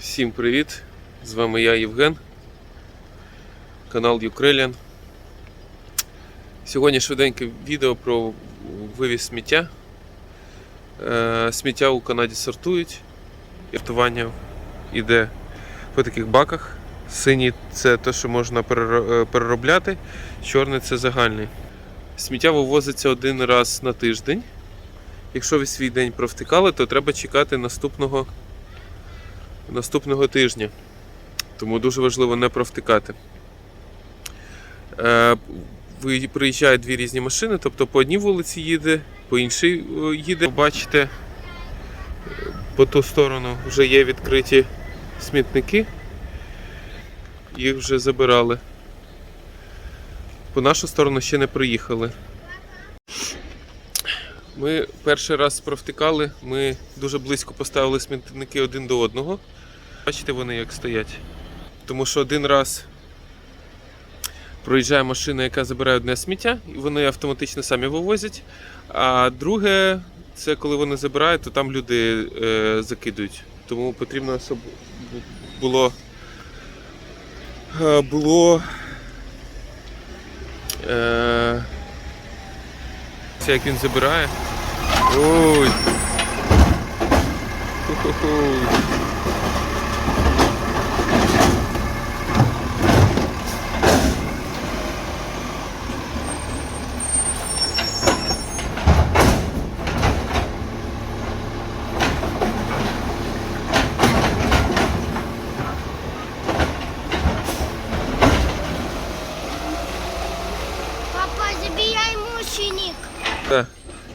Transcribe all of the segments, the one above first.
Всім привіт! З вами я Євген, канал Ukrainian. Сьогодні швиденьке відео про вивіз сміття. Е, Сміття у Канаді сортують. Сортування йде по таких баках. Синій це те, що можна е, переробляти, чорний це загальний. Сміття вивозиться один раз на тиждень. Якщо ви свій день провтикали, то треба чекати наступного наступного тижня. Тому дуже важливо не провтикати. Е, Приїжджають дві різні машини, тобто по одній вулиці їде, по іншій е, їде. Бачите, е, по ту сторону вже є відкриті смітники. Їх вже забирали. По нашу сторону ще не приїхали. Ми перший раз провтикали, ми дуже близько поставили смітники один до одного. Бачите, вони як стоять. Тому що один раз проїжджає машина, яка забирає одне сміття, і вони автоматично самі вивозять. А друге, це коли вони забирають, то там люди е, закидують. Тому потрібно, щоб було. е, було. Е, це як він забирає. Ой. Ху-ху-ху.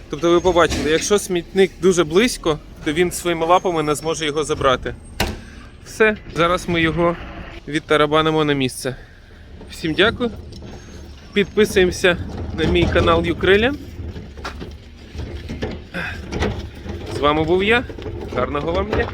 Тобто ви побачили, якщо смітник дуже близько, то він своїми лапами не зможе його забрати. Все, зараз ми його відтарабанимо на місце. Всім дякую. Підписуємося на мій канал Юкриля. З вами був я. Гарного вам дня.